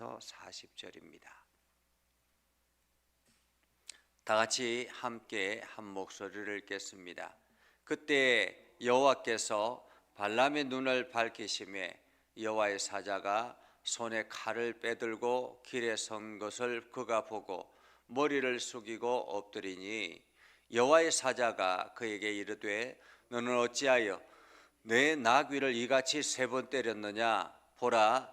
40절입니다. 다 같이 함께 한 목소리를 읽겠습니다. 그때 여호와께서 발람의 눈을 밝히심에 여호와의 사자가 손에 칼을 빼들고 길에 선 것을 그가 보고 머리를 숙이고 엎드리니 여호와의 사자가 그에게 이르되 너는 어찌하여 내 나귀를 이같이 세 번 때렸느냐 보라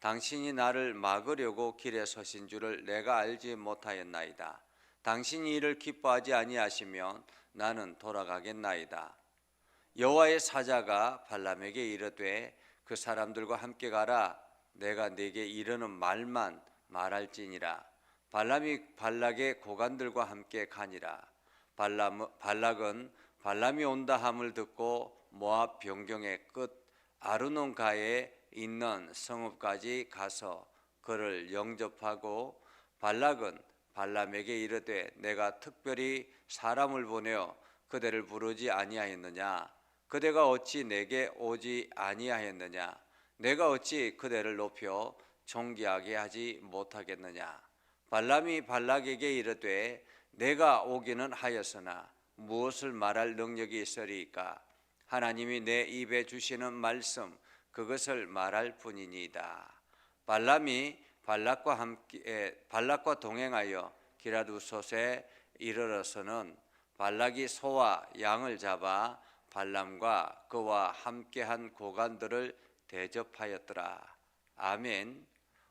당신이 나를 막으려고 길에 서신 줄을 내가 알지 못하였나이다. 당신이 이를 기뻐하지 아니하시면 나는 돌아가겠나이다. 여호와의 사자가 발람에게 이르되 그 사람들과 함께 가라. 내가 네게 이르는 말만 말할지니라. 발람이 발락의 고관들과 함께 가니라. 발람 발락은 발람이 온다 함을 듣고 모압 변경의 끝 아르논가에 있는 성읍까지 가서 그를 영접하고 발락은 발람에게 이르되 내가 특별히 사람을 보내어 그대를 부르지 아니하였느냐? 그대가 어찌 내게 오지 아니하였느냐? 내가 어찌 그대를 높여 존귀하게 하지 못하겠느냐? 발람이 발락에게 이르되 내가 오기는 하였으나 무엇을 말할 능력이 있으리까? 하나님이 내 입에 주시는 말씀 그것을 말할 뿐이니이다 발람이 발락과 함께 발락과 동행하여 기라두솥에 이르러서는 발락이 소와 양을 잡아 발람과 그와 함께한 고관들을 대접하였더라. 아멘.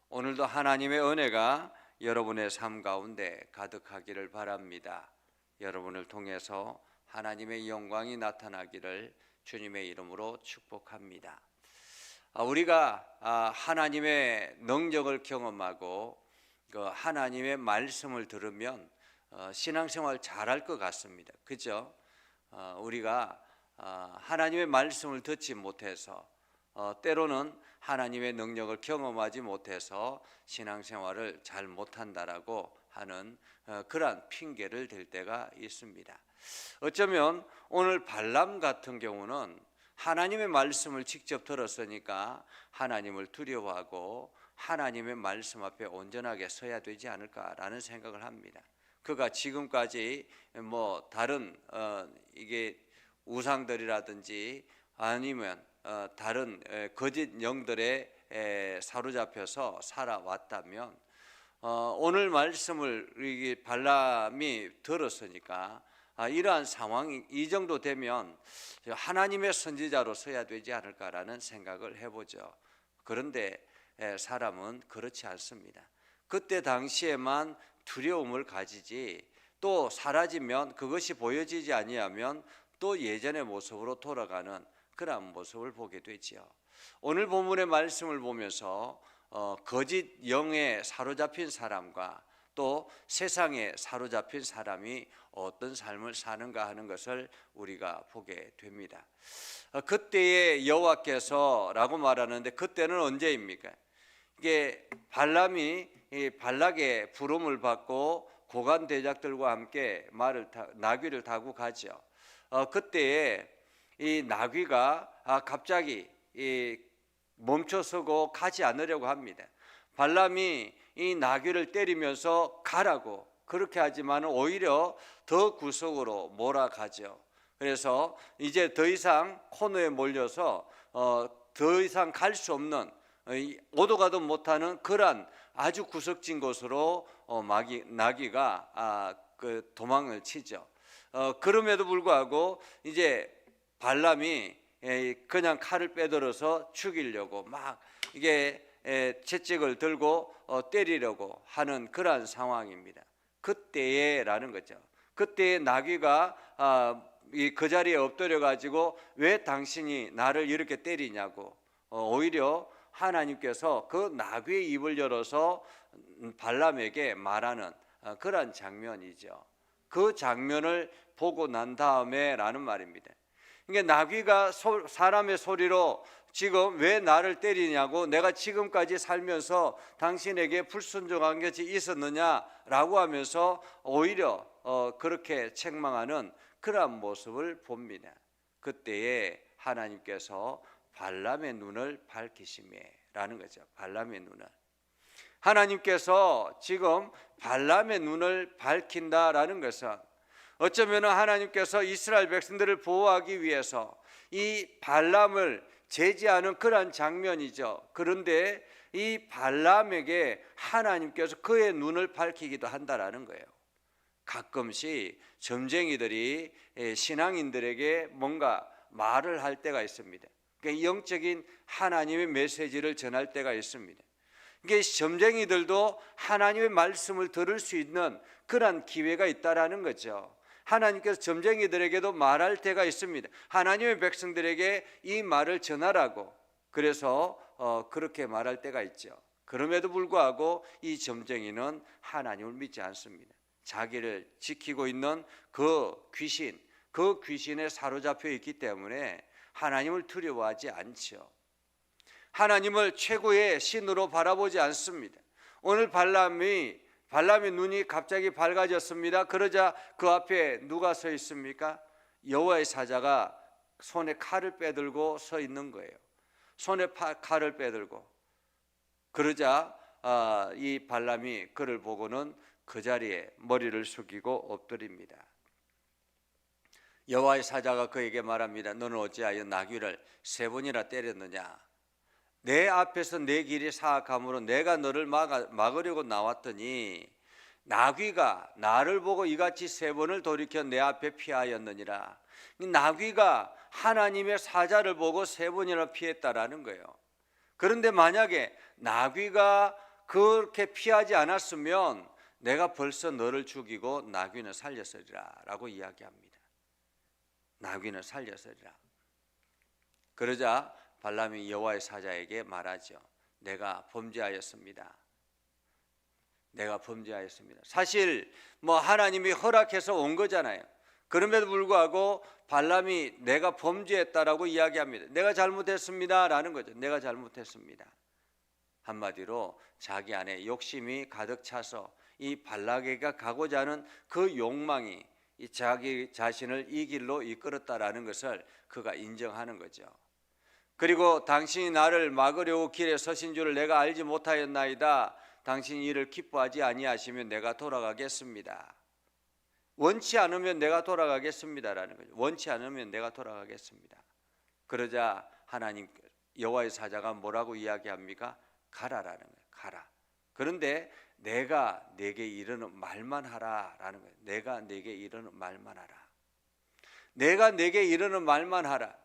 오늘도 하나님의 은혜가 여러분의 삶 가운데 가득하기를 바랍니다. 여러분을 통해서 하나님의 영광이 나타나기를 주님의 이름으로 축복합니다. 아, 우리가 아, 하나님의 능력을 경험하고 그 하나님의 말씀을 들으면 어, 신앙생활 잘할 것 같습니다. 그죠? 어, 우리가 어, 하나님의 말씀을 듣지 못해서 때로는 하나님의 능력을 경험하지 못해서 신앙생활을 잘 못한다라고 하는 그러한 핑계를 댈 때가 있습니다. 어쩌면 오늘 발람 같은 경우는 하나님의 말씀을 직접 들었으니까 하나님을 두려워하고 하나님의 말씀 앞에 온전하게 서야 되지 않을까라는 생각을 합니다. 그가 지금까지 뭐 다른 어 이게 우상들이라든지 아니면 어 다른 거짓 영들에 에 사로잡혀서 살아왔다면 어 오늘 말씀을 이 발람이 들었으니까 아, 이러한 상황이 이 정도 되면 하나님의 선지자로 서야 되지 않을까라는 생각을 해보죠. 그런데 사람은 그렇지 않습니다. 그때 당시에만 두려움을 가지지 또 사라지면 그것이 보여지지 아니하면 또 예전의 모습으로 돌아가는 그러한 모습을 보게 되지요. 오늘 본문의 말씀을 보면서 어, 거짓 영에 사로잡힌 사람과 또 세상에 사로잡힌 사람이 어떤 삶을 사는가 하는 것을 우리가 보게 됩니다. 어, 그때의 여호와께서라고 말하는데 그때는 언제입니까? 이게 발람이 발락의 부름을 받고 고관 대작들과 함께 말을 타, 나귀를 타고 가죠. 어, 그때에 이 나귀가 아, 갑자기 이 멈춰서고 가지 않으려고 합니다. 발람이 이 나귀를 때리면서 가라고 그렇게 하지만 오히려 더 구석으로 몰아가죠. 그래서 이제 더 이상 코너에 몰려서 어, 더 이상 갈 수 없는 어, 오도 가도 못하는 그러한 아주 구석진 곳으로 어, 마귀, 나귀가 아, 그 도망을 치죠. 어, 그럼에도 불구하고 이제 발람이 그냥 칼을 빼들어서 죽이려고 막 이게 채찍을 들고 어, 때리려고 하는 그러한 상황입니다. 그때에라는 거죠. 그때 나귀가 아, 그 자리에 엎드려 가지고 왜 당신이 나를 이렇게 때리냐고 어, 오히려 하나님께서 그 나귀의 입을 열어서 발람에게 말하는 어, 그러한 장면이죠. 그 장면을 보고 난 다음에라는 말입니다. 그러니까 나귀가 소- 사람의 소리로 지금 왜 나를 때리냐고 내가 지금까지 살면서 당신에게 불순종한 것이 있었느냐라고 하면서 오히려 어, 그렇게 책망하는 그러한 모습을 봅니다. 그때에 하나님께서 발람의 눈을 밝히심에라는 거죠. 발람의 눈을 하나님께서 지금 발람의 눈을 밝힌다라는 것은 어쩌면 하나님께서 이스라엘 백성들을 보호하기 위해서 이 발람을 제지하는 그러한 장면이죠. 그런데 이 발람에게 하나님께서 그의 눈을 밝히기도 한다라는 거예요. 가끔씩 점쟁이들이 예, 신앙인들에게 뭔가 말을 할 때가 있습니다. 그러니까 영적인 하나님의 메시지를 전할 때가 있습니다. 이게 점쟁이들도 하나님의 말씀을 들을 수 있는 그런 기회가 있다라는 거죠. 하나님께서 점쟁이들에게도 말할 때가 있습니다. 하나님의 백성들에게 이 말을 전하라고. 그래서 어, 그렇게 말할 때가 있죠. 그럼에도 불구하고 이 점쟁이는 하나님을 믿지 않습니다. 자기를 지키고 있는 그 귀신, 그 귀신에 사로잡혀 있기 때문에 하나님을 두려워하지 않죠. 하나님을 최고의 신으로 바라보지 않습니다. 오늘 발람이 발람의 눈이 갑자기 밝아졌습니다. 그러자 그 앞에 누가 서 있습니까? 여호와의 사자가 손에 칼을 빼들고 서 있는 거예요. 손에 파- 칼을 빼들고 그러자 아, 이 발람이 그를 보고는 그 자리에 머리를 숙이고 엎드립니다. 여호와의 사자가 그에게 말합니다. 너는 어찌하여 나귀를 세 번이나 때렸느냐? 내 앞에서 내 길이 사악함으로 내가 너를 막아, 막으려고 나왔더니 나귀가 나를 보고 이같이 세 번을 돌이켜 내 앞에 피하였느니라. 이 나귀가 하나님의 사자를 보고 세 번이나 피했다라는 거예요. 그런데 만약에 나귀가 그렇게 피하지 않았으면 내가 벌써 너를 죽이고 나귀는 살렸으리라라고 이야기합니다. 나귀는 살렸으리라. 그러자 발람이 여호와의 사자에게 말하죠. 내가 범죄하였습니다. 내가 범죄하였습니다. 사실 뭐 하나님이 허락해서 온 거잖아요. 그럼에도 불구하고 발람이 내가 범죄했다라고 이야기합니다. 내가 잘못했습니다라는 거죠. 내가 잘못했습니다. 한마디로 자기 안에 욕심이 가득 차서 이 발락에가 가고자 하는 그 욕망이 이 자기 자신을 이 길로 이끌었다라는 것을 그가 인정하는 거죠. 그리고 당신이 나를 막으려고 길에 서신 줄을 내가 알지 못하였나이다. 당신이 이를 기뻐하지 아니하시면 내가 돌아가겠습니다. 원치 않으면 내가 돌아가겠습니다라는 거죠. 원치 않으면 내가 돌아가겠습니다. 그러자 하나님 여호와의 사자가 뭐라고 이야기합니까? 가라라는 거예요. 가라. 그런데 내가 내게 이르는 말만 하라라는 거예요. 내가 내게 이르는 말만 하라. 내가 내게 이르는 말만 하라.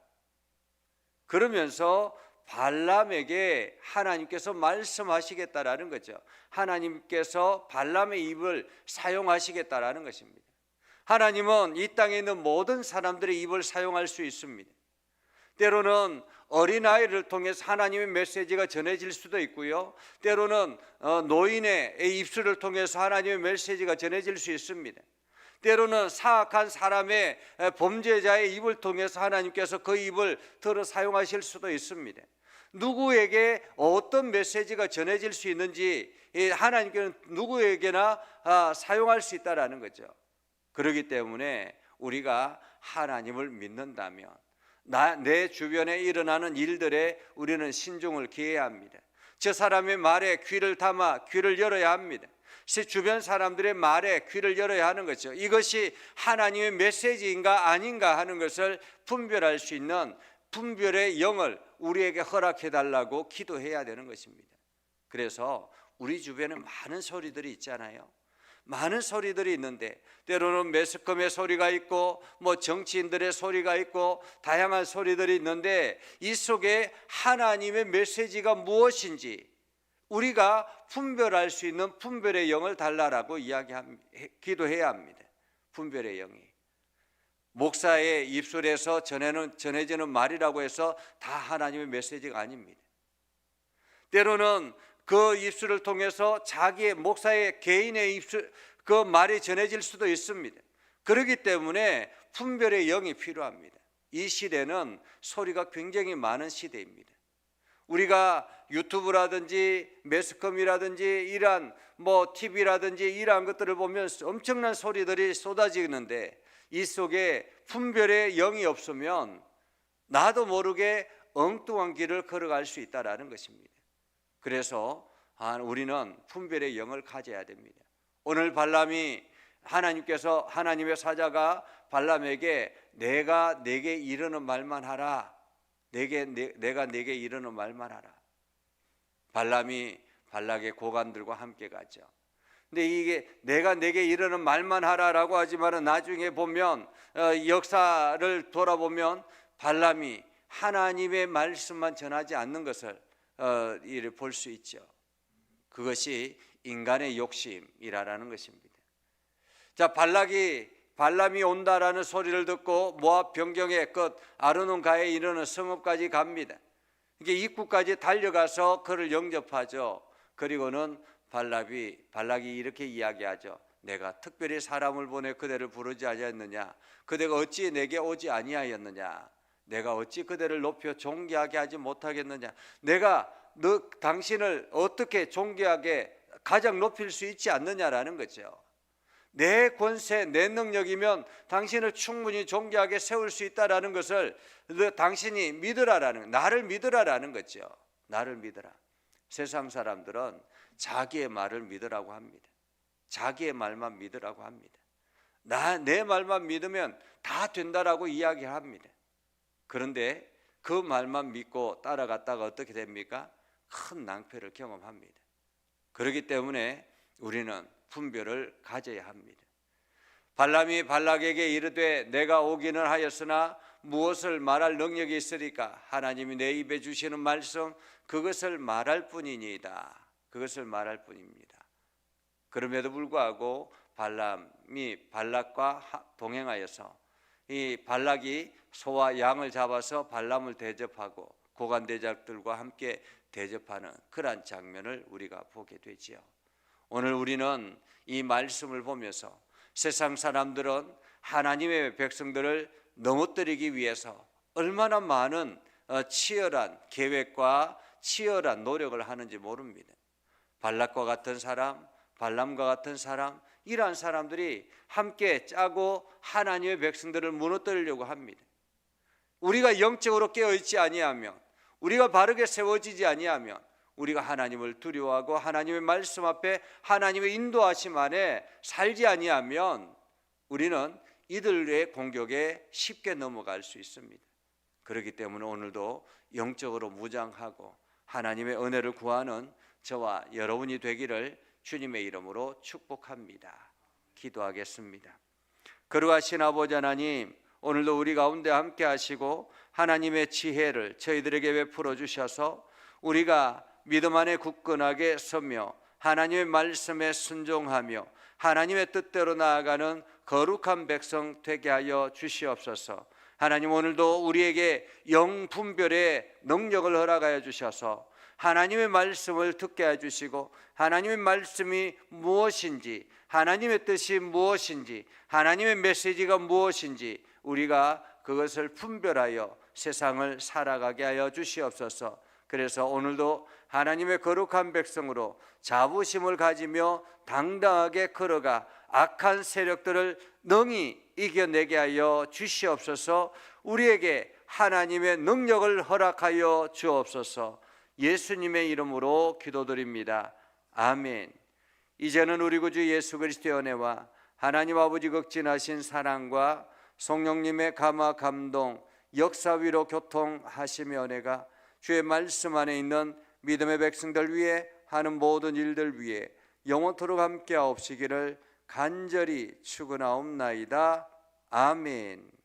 그러면서 발람에게 하나님께서 말씀하시겠다라는 거죠. 하나님께서 발람의 입을 사용하시겠다라는 것입니다. 하나님은 이 땅에 있는 모든 사람들의 입을 사용할 수 있습니다. 때로는 어린아이를 통해서 하나님의 메시지가 전해질 수도 있고요. 때로는 어, 노인의 입술을 통해서 하나님의 메시지가 전해질 수 있습니다. 때로는 사악한 사람의 범죄자의 입을 통해서 하나님께서 그 입을 들어 사용하실 수도 있습니다. 누구에게 어떤 메시지가 전해질 수 있는지 하나님께는 누구에게나 아, 사용할 수 있다라는 거죠. 그렇기 때문에 우리가 하나님을 믿는다면 나, 내 주변에 일어나는 일들에 우리는 신중을 기해야 합니다. 저 사람의 말에 귀를 담아 귀를 열어야 합니다. 제 주변 사람들의 말에 귀를 열어야 하는 거죠. 이것이 하나님의 메시지인가 아닌가 하는 것을 분별할 수 있는 분별의 영을 우리에게 허락해 달라고 기도해야 되는 것입니다. 그래서 우리 주변에 많은 소리들이 있잖아요. 많은 소리들이 있는데 때로는 매스컴의 소리가 있고 뭐 정치인들의 소리가 있고 다양한 소리들이 있는데 이 속에 하나님의 메시지가 무엇인지 우리가 분별할 수 있는 분별의 영을 달라라고 이야기합니다. 기도해야 합니다. 분별의 영이 목사의 입술에서 전해는 전해지는 말이라고 해서 다 하나님의 메시지가 아닙니다. 때로는 그 입술을 통해서 자기의 목사의 개인의 입술 그 말이 전해질 수도 있습니다. 그렇기 때문에 분별의 영이 필요합니다. 이 시대는 소리가 굉장히 많은 시대입니다. 우리가 유튜브라든지 매스컴이라든지 이러한 뭐 TV라든지 이러한 것들을 보면 엄청난 소리들이 쏟아지는데 이 속에 분별의 영이 없으면 나도 모르게 엉뚱한 길을 걸어갈 수 있다라는 것입니다. 그래서 아, 우리는 분별의 영을 가져야 됩니다. 오늘 발람이 하나님께서 하나님의 사자가 발람에게 내가 내게 이르는 말만 하라. 내게 내, 내가 내게 이르는 말만 하라. 발람이 발락의 고관들과 함께 가죠. 근데 이게 내가 내게 이르는 말만 하라라고 하지만은 나중에 보면 어, 역사를 돌아보면 발람이 하나님의 말씀만 전하지 않는 것을 어, 볼수 있죠. 그것이 인간의 욕심이라는 것입니다. 자 발락이 발람이 온다라는 소리를 듣고 모압 변경의 끝 아르논가에 이르는 성읍까지 갑니다. 이게 입구까지 달려가서 그를 영접하죠. 그리고는 발락이 발락이 이렇게 이야기하죠. 내가 특별히 사람을 보내 그대를 부르지 아니하였느냐? 그대가 어찌 내게 오지 아니하였느냐? 내가 어찌 그대를 높여 존귀하게 하지 못하겠느냐? 내가 너 당신을 어떻게 존귀하게 가장 높일 수 있지 않느냐라는 거죠. 내 권세, 내 능력이면 당신을 충분히 존귀하게 세울 수 있다라는 것을 당신이 믿으라라는 나를 믿으라라는 거죠. 나를 믿으라. 세상 사람들은 자기의 말을 믿으라고 합니다. 자기의 말만 믿으라고 합니다. 나 내 말만 믿으면 다 된다라고 이야기합니다. 그런데 그 말만 믿고 따라갔다가 어떻게 됩니까? 큰 낭패를 경험합니다. 그렇기 때문에 우리는 분별을 가져야 합니다. 발람이 발락에게 이르되 내가 오기는 하였으나 무엇을 말할 능력이 있으리까 하나님이 내 입에 주시는 말씀 그것을 말할 뿐이니이다. 그것을 말할 뿐입니다. 그럼에도 불구하고 발람이 발락과 동행하여서 이 발락이 소와 양을 잡아서 발람을 대접하고 고관 대작들과 함께 대접하는 그러한 장면을 우리가 보게 되지요. 오늘 우리는 이 말씀을 보면서 세상 사람들은 하나님의 백성들을 넘어뜨리기 위해서 얼마나 많은 어, 치열한 계획과 치열한 노력을 하는지 모릅니다. 발락과 같은 사람, 발람과 같은 사람, 이러한 사람들이 함께 짜고 하나님의 백성들을 무너뜨리려고 합니다. 우리가 영적으로 깨어 있지 아니하면, 우리가 바르게 세워지지 아니하면 우리가 하나님을 두려워하고 하나님의 말씀 앞에 하나님의 인도하심 안에 살지 아니하면 우리는 이들의 공격에 쉽게 넘어갈 수 있습니다. 그렇기 때문에 오늘도 영적으로 무장하고 하나님의 은혜를 구하는 저와 여러분이 되기를 주님의 이름으로 축복합니다. 기도하겠습니다. 거룩하신 아버지 하나님, 오늘도 우리 가운데 함께 하시고 하나님의 지혜를 저희들에게 베풀어 주셔서 우리가 믿음 안에 굳건하게 서며 하나님의 말씀에 순종하며 하나님의 뜻대로 나아가는 거룩한 백성 되게 하여 주시옵소서. 하나님 오늘도 우리에게 영분별의 능력을 허락하여 주셔서 하나님의 말씀을 듣게 해 주시고 하나님의 말씀이 무엇인지 하나님의 뜻이 무엇인지 하나님의 메시지가 무엇인지 우리가 그것을 분별하여 세상을 살아가게 하여 주시옵소서. 그래서 오늘도 하나님의 거룩한 백성으로 자부심을 가지며 당당하게 걸어가 악한 세력들을 능히 이겨내게 하여 주시옵소서 우리에게 하나님의 능력을 허락하여 주옵소서 예수님의 이름으로 기도드립니다. 아멘. 이제는 우리 구주 예수 그리스도의 은혜와 하나님 아버지 극진하신 사랑과 성령님의 감화 감동 역사 위로 교통하시며 은혜가 주의 말씀 안에 있는 믿음의 백성들 위해 하는 모든 일들 위해 영원토록 함께하옵시기를 간절히 축원하옵나이다. 아멘.